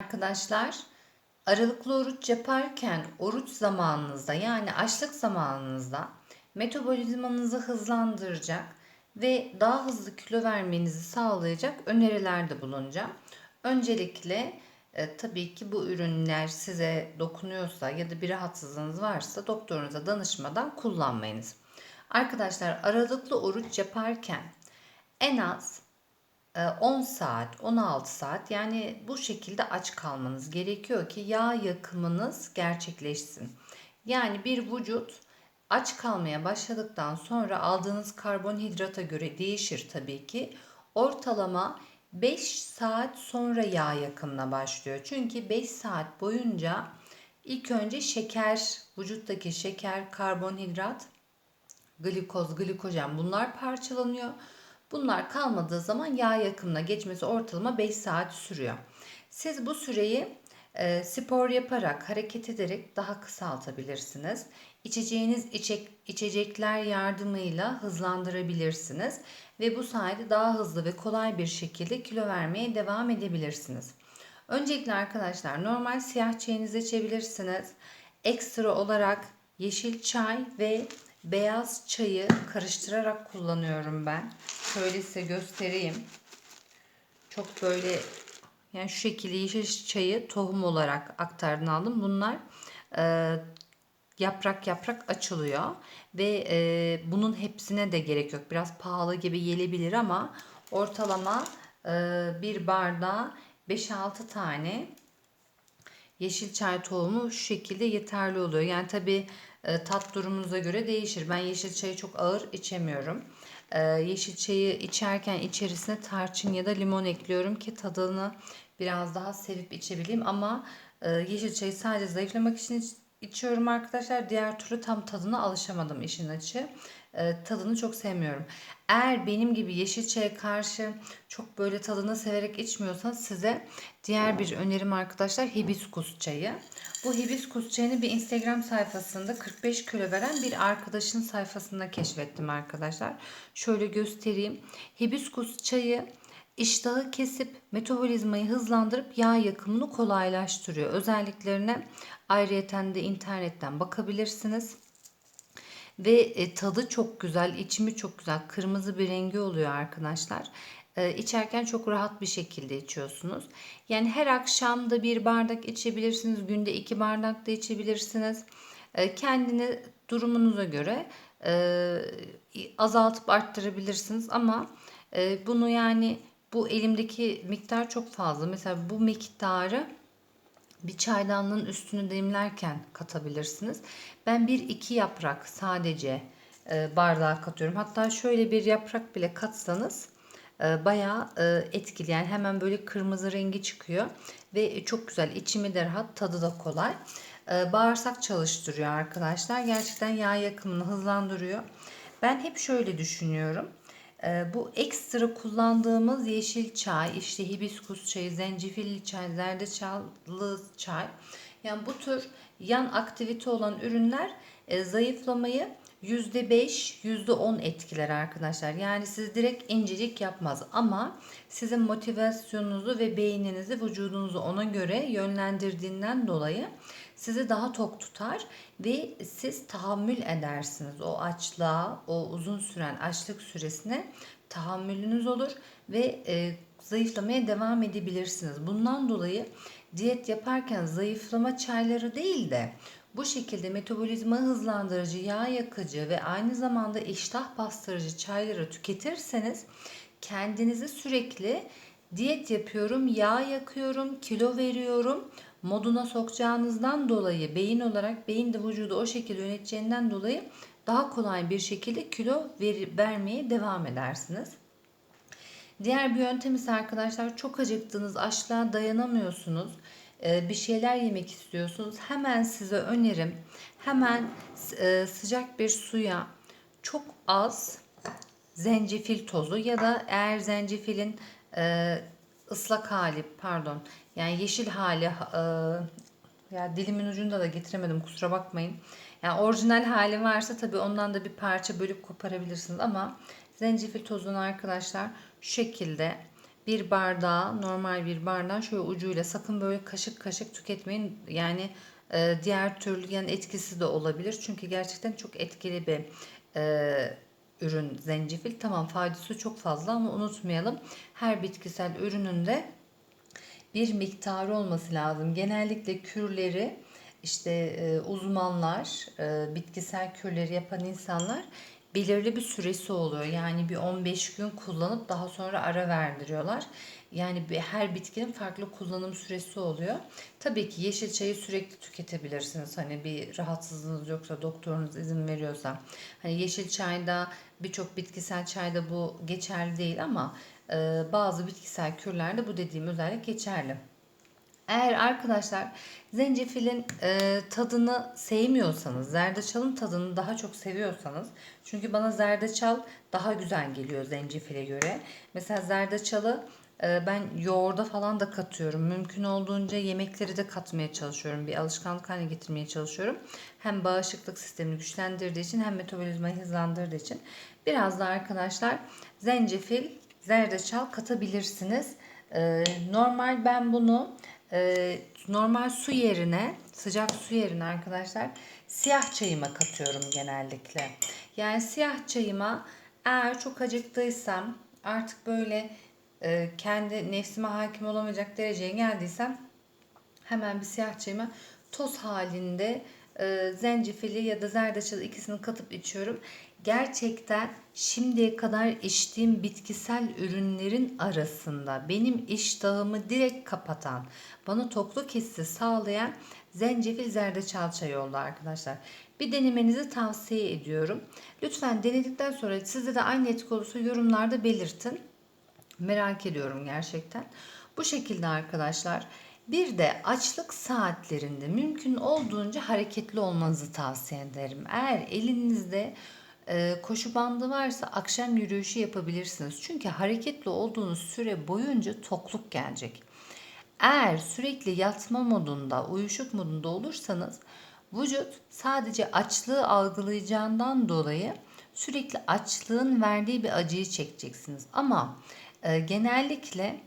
Arkadaşlar aralıklı oruç yaparken oruç zamanınızda yani açlık zamanınızda metabolizmanızı hızlandıracak ve daha hızlı kilo vermenizi sağlayacak önerilerde bulunacağım. Öncelikle e, tabii ki bu ürünler size dokunuyorsa ya da bir rahatsızlığınız varsa doktorunuza danışmadan kullanmayınız. Arkadaşlar aralıklı oruç yaparken en az 10 saat, 16 saat yani bu şekilde aç kalmanız gerekiyor ki yağ yakımınız gerçekleşsin. Yani bir vücut aç kalmaya başladıktan sonra aldığınız karbonhidrata göre değişir tabii ki. Ortalama 5 saat sonra yağ yakımına başlıyor. Çünkü 5 saat boyunca ilk önce şeker, vücuttaki şeker, karbonhidrat, glikoz, glikojen bunlar parçalanıyor. Bunlar kalmadığı zaman yağ yakımına geçmesi ortalama 5 saat sürüyor. Siz bu süreyi e, spor yaparak, hareket ederek daha kısaltabilirsiniz. İçeceğiniz içecek, içecekler yardımıyla hızlandırabilirsiniz ve bu sayede daha hızlı ve kolay bir şekilde kilo vermeye devam edebilirsiniz. Öncelikle arkadaşlar normal siyah çayınızı içebilirsiniz. Ekstra olarak yeşil çay ve beyaz çayı karıştırarak kullanıyorum ben. Şöyle size göstereyim. Çok böyle yani şu şekilde yeşil çayı tohum olarak aktardan aldım. Bunlar e, yaprak yaprak açılıyor ve e, bunun hepsine de gerek yok. Biraz pahalı gibi gelebilir ama ortalama e, bir bardağa 5-6 tane yeşil çay tohumu şu şekilde yeterli oluyor. Yani tabi e, tat durumunuza göre değişir. Ben yeşil çayı çok ağır içemiyorum. E, yeşil çayı içerken içerisine tarçın ya da limon ekliyorum ki tadını biraz daha sevip içebileyim. Ama e, yeşil çayı sadece zayıflamak için iç- içiyorum arkadaşlar. Diğer türlü tam tadına alışamadım işin açı. E, tadını çok sevmiyorum. Eğer benim gibi yeşil çaya karşı çok böyle tadını severek içmiyorsanız size diğer bir önerim arkadaşlar hibiskus çayı. Bu hibiskus çayını bir Instagram sayfasında 45 kilo veren bir arkadaşın sayfasında keşfettim arkadaşlar. Şöyle göstereyim. Hibiskus çayı iştahı kesip metabolizmayı hızlandırıp yağ yakımını kolaylaştırıyor. Özelliklerine ayrıyeten de internetten bakabilirsiniz. Ve e, tadı çok güzel, içimi çok güzel. Kırmızı bir rengi oluyor arkadaşlar. E, içerken çok rahat bir şekilde içiyorsunuz. Yani her akşam da bir bardak içebilirsiniz. Günde iki bardak da içebilirsiniz. E, kendini durumunuza göre e, azaltıp arttırabilirsiniz. Ama e, bunu yani bu elimdeki miktar çok fazla. Mesela bu miktarı bir çaydanlığın üstünü demlerken katabilirsiniz. Ben bir iki yaprak sadece e, bardağa katıyorum. Hatta şöyle bir yaprak bile katsanız e, bayağı e, etkili. Yani hemen böyle kırmızı rengi çıkıyor ve çok güzel. İçimi de rahat, tadı da kolay. Bağırsak çalıştırıyor arkadaşlar. Gerçekten yağ yakımını hızlandırıyor. Ben hep şöyle düşünüyorum. Ee, bu ekstra kullandığımız yeşil çay, işte hibiskus çayı, zencefilli çay, zerdeçallı çay. Yani bu tür yan aktivite olan ürünler e, zayıflamayı %5, %10 etkiler arkadaşlar. Yani sizi direkt incecik yapmaz ama sizin motivasyonunuzu ve beyninizi, vücudunuzu ona göre yönlendirdiğinden dolayı sizi daha tok tutar ve siz tahammül edersiniz. O açlığa, o uzun süren açlık süresine tahammülünüz olur ve e, zayıflamaya devam edebilirsiniz. Bundan dolayı diyet yaparken zayıflama çayları değil de bu şekilde metabolizma hızlandırıcı, yağ yakıcı ve aynı zamanda iştah bastırıcı çayları tüketirseniz kendinizi sürekli diyet yapıyorum, yağ yakıyorum, kilo veriyorum moduna sokacağınızdan dolayı beyin olarak beyin de vücudu o şekilde yöneteceğinden dolayı daha kolay bir şekilde kilo ver, vermeye devam edersiniz. Diğer bir yöntem ise arkadaşlar çok acıktınız, açlığa dayanamıyorsunuz, e, bir şeyler yemek istiyorsunuz. Hemen size önerim hemen e, sıcak bir suya çok az zencefil tozu ya da eğer zencefilin e, ıslak hali pardon yani yeşil hali e, ya dilimin ucunda da getiremedim kusura bakmayın. Yani orijinal hali varsa tabii ondan da bir parça bölüp koparabilirsiniz ama zencefil tozunu arkadaşlar şu şekilde bir bardağı normal bir bardağı şöyle ucuyla sakın böyle kaşık kaşık tüketmeyin. Yani e, diğer türlü yani etkisi de olabilir. Çünkü gerçekten çok etkili bir e, ürün zencefil. Tamam faydası çok fazla ama unutmayalım her bitkisel ürününde bir miktarı olması lazım. Genellikle kürleri işte e, uzmanlar, e, bitkisel kürleri yapan insanlar belirli bir süresi oluyor. Yani bir 15 gün kullanıp daha sonra ara verdiriyorlar. Yani her bitkinin farklı kullanım süresi oluyor. Tabii ki yeşil çayı sürekli tüketebilirsiniz. Hani bir rahatsızlığınız yoksa doktorunuz izin veriyorsa. Hani yeşil çayda birçok bitkisel çayda bu geçerli değil ama e, bazı bitkisel kürlerde bu dediğim özellik geçerli. Eğer arkadaşlar zencefilin e, tadını sevmiyorsanız, zerdeçalın tadını daha çok seviyorsanız, çünkü bana zerdeçal daha güzel geliyor zencefile göre. Mesela zerdeçalı ben yoğurda falan da katıyorum. Mümkün olduğunca yemekleri de katmaya çalışıyorum. Bir alışkanlık haline getirmeye çalışıyorum. Hem bağışıklık sistemini güçlendirdiği için hem metabolizmayı hızlandırdığı için. Biraz da arkadaşlar zencefil, zerdeçal katabilirsiniz. E, normal ben bunu e, normal su yerine sıcak su yerine arkadaşlar siyah çayıma katıyorum genellikle. Yani siyah çayıma eğer çok acıktıysam artık böyle e, kendi nefsime hakim olamayacak dereceye geldiysem hemen bir siyah çayıma toz halinde e, zencefili ya da zerdeçalı ikisini katıp içiyorum. Gerçekten şimdiye kadar içtiğim bitkisel ürünlerin arasında benim iştahımı direkt kapatan, bana tokluk hissi sağlayan zencefil zerdeçal çayı oldu arkadaşlar. Bir denemenizi tavsiye ediyorum. Lütfen denedikten sonra sizde de aynı etki olursa yorumlarda belirtin. Merak ediyorum gerçekten. Bu şekilde arkadaşlar. Bir de açlık saatlerinde mümkün olduğunca hareketli olmanızı tavsiye ederim. Eğer elinizde e, koşu bandı varsa akşam yürüyüşü yapabilirsiniz. Çünkü hareketli olduğunuz süre boyunca tokluk gelecek. Eğer sürekli yatma modunda, uyuşuk modunda olursanız vücut sadece açlığı algılayacağından dolayı sürekli açlığın verdiği bir acıyı çekeceksiniz. Ama e, genellikle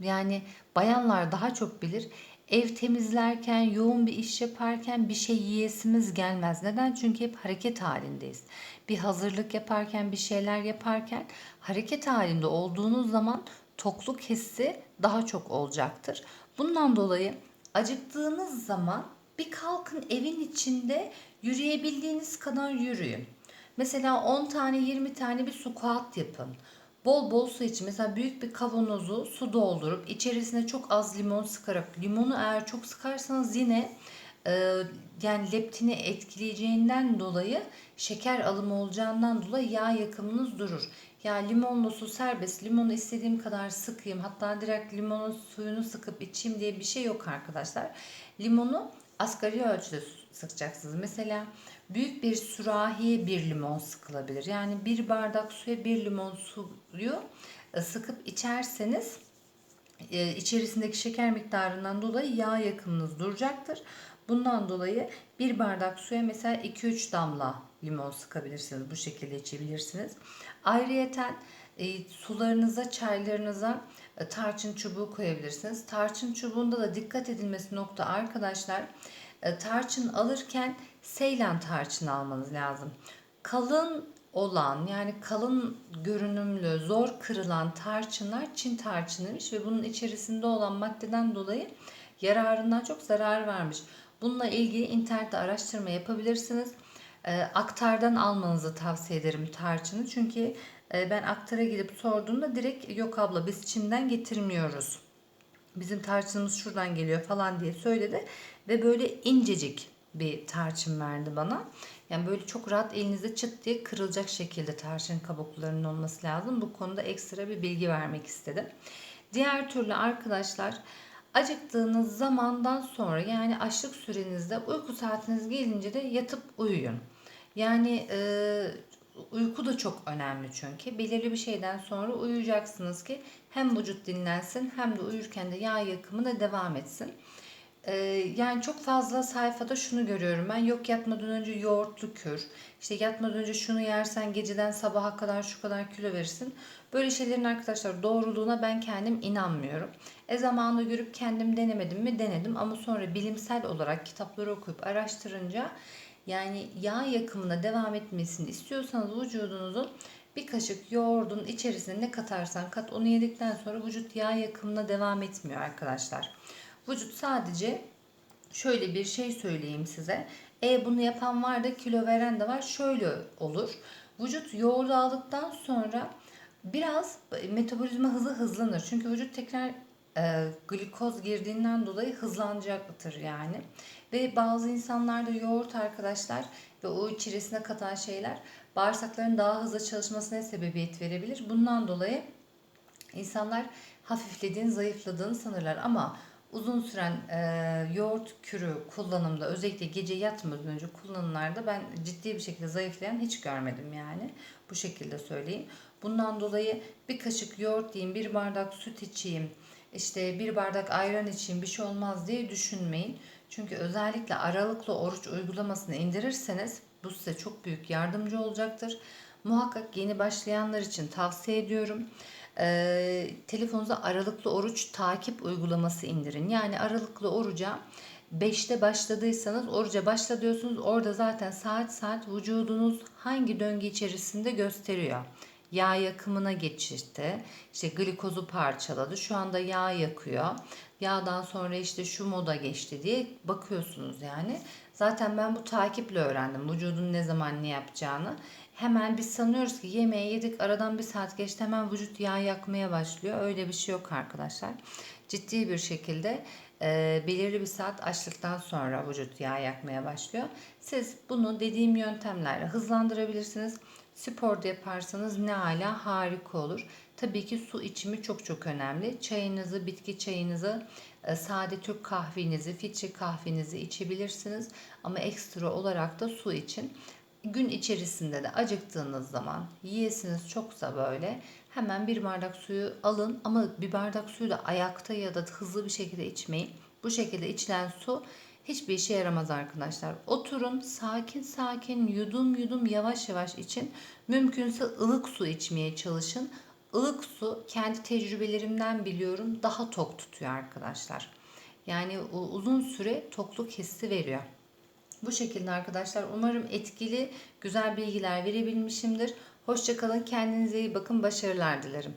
yani bayanlar daha çok bilir. Ev temizlerken, yoğun bir iş yaparken bir şey yiyesimiz gelmez. Neden? Çünkü hep hareket halindeyiz. Bir hazırlık yaparken, bir şeyler yaparken hareket halinde olduğunuz zaman tokluk hissi daha çok olacaktır. Bundan dolayı acıktığınız zaman bir kalkın evin içinde yürüyebildiğiniz kadar yürüyün. Mesela 10 tane 20 tane bir squat yapın. Bol bol su için mesela büyük bir kavanozu su doldurup içerisine çok az limon sıkarak limonu eğer çok sıkarsanız yine e, yani leptini etkileyeceğinden dolayı şeker alımı olacağından dolayı yağ yakımınız durur. Ya limonlu su serbest. Limonu istediğim kadar sıkayım. Hatta direkt limonun suyunu sıkıp içeyim diye bir şey yok arkadaşlar. Limonu asgari ölçüde sıkacaksınız. Mesela büyük bir sürahiye bir limon sıkılabilir. Yani bir bardak suya bir limon suyu e, sıkıp içerseniz e, içerisindeki şeker miktarından dolayı yağ yakımınız duracaktır. Bundan dolayı bir bardak suya mesela 2-3 damla limon sıkabilirsiniz. Bu şekilde içebilirsiniz. Ayrıyeten e, sularınıza, çaylarınıza tarçın çubuğu koyabilirsiniz. Tarçın çubuğunda da dikkat edilmesi nokta arkadaşlar. Tarçın alırken Seylan tarçını almanız lazım. Kalın olan yani kalın görünümlü, zor kırılan tarçınlar Çin tarçınıymış ve bunun içerisinde olan maddeden dolayı yararından çok zarar vermiş. Bununla ilgili internette araştırma yapabilirsiniz. E, aktardan almanızı tavsiye ederim tarçını. Çünkü e, ben aktara gidip sorduğumda direkt yok abla biz Çin'den getirmiyoruz. Bizim tarçınımız şuradan geliyor falan diye söyledi. Ve böyle incecik bir tarçın verdi bana. Yani böyle çok rahat elinizde çıt diye kırılacak şekilde tarçın kabuklarının olması lazım. Bu konuda ekstra bir bilgi vermek istedim. Diğer türlü arkadaşlar acıktığınız zamandan sonra yani açlık sürenizde uyku saatiniz gelince de yatıp uyuyun. Yani e, uyku da çok önemli çünkü. Belirli bir şeyden sonra uyuyacaksınız ki hem vücut dinlensin hem de uyurken de yağ yakımı devam etsin. Ee, yani çok fazla sayfada şunu görüyorum ben. Yok yatmadan önce yoğurtlu kür. İşte yatmadan önce şunu yersen geceden sabaha kadar şu kadar kilo verirsin. Böyle şeylerin arkadaşlar doğruluğuna ben kendim inanmıyorum. E zamanında görüp kendim denemedim mi? Denedim ama sonra bilimsel olarak kitapları okuyup araştırınca yani yağ yakımına devam etmesini istiyorsanız vücudunuzun bir kaşık yoğurdun içerisine ne katarsan kat onu yedikten sonra vücut yağ yakımına devam etmiyor arkadaşlar. Vücut sadece şöyle bir şey söyleyeyim size. E bunu yapan var da kilo veren de var. Şöyle olur. Vücut yoğurdu aldıktan sonra biraz metabolizma hızı hızlanır. Çünkü vücut tekrar e, glikoz girdiğinden dolayı hızlanacaktır yani. Ve bazı insanlarda yoğurt arkadaşlar ve o içerisine katan şeyler bağırsakların daha hızlı çalışmasına sebebiyet verebilir. Bundan dolayı insanlar hafiflediğini, zayıfladığını sanırlar ama uzun süren e, yoğurt kürü kullanımda özellikle gece yatmadan önce kullanımlarda ben ciddi bir şekilde zayıflayan hiç görmedim yani. Bu şekilde söyleyeyim. Bundan dolayı bir kaşık yoğurt diyeyim, bir bardak süt içeyim, işte bir bardak ayran içeyim bir şey olmaz diye düşünmeyin. Çünkü özellikle aralıklı oruç uygulamasını indirirseniz bu size çok büyük yardımcı olacaktır. Muhakkak yeni başlayanlar için tavsiye ediyorum. Ee, telefonunuza aralıklı oruç takip uygulaması indirin. Yani aralıklı oruca 5'te başladıysanız oruca başla diyorsunuz. Orada zaten saat saat vücudunuz hangi döngü içerisinde gösteriyor. Yağ yakımına geçişti. İşte glikozu parçaladı. Şu anda yağ yakıyor. Yağdan sonra işte şu moda geçti diye bakıyorsunuz yani. Zaten ben bu takiple öğrendim vücudun ne zaman ne yapacağını. Hemen biz sanıyoruz ki yemeği yedik aradan bir saat geçti hemen vücut yağ yakmaya başlıyor. Öyle bir şey yok arkadaşlar. Ciddi bir şekilde e, belirli bir saat açlıktan sonra vücut yağ yakmaya başlıyor. Siz bunu dediğim yöntemlerle hızlandırabilirsiniz. Spor da yaparsanız ne ala harika olur. Tabii ki su içimi çok çok önemli. Çayınızı, bitki çayınızı, e, sade Türk kahvenizi, filtre kahvenizi içebilirsiniz. Ama ekstra olarak da su için. Gün içerisinde de acıktığınız zaman yiyesiniz çoksa böyle hemen bir bardak suyu alın ama bir bardak suyu da ayakta ya da hızlı bir şekilde içmeyin. Bu şekilde içilen su hiçbir işe yaramaz arkadaşlar. Oturun sakin sakin yudum yudum yavaş yavaş için. Mümkünse ılık su içmeye çalışın. Ilık su kendi tecrübelerimden biliyorum daha tok tutuyor arkadaşlar. Yani uzun süre tokluk hissi veriyor. Bu şekilde arkadaşlar umarım etkili güzel bilgiler verebilmişimdir. Hoşçakalın kendinize iyi bakın başarılar dilerim.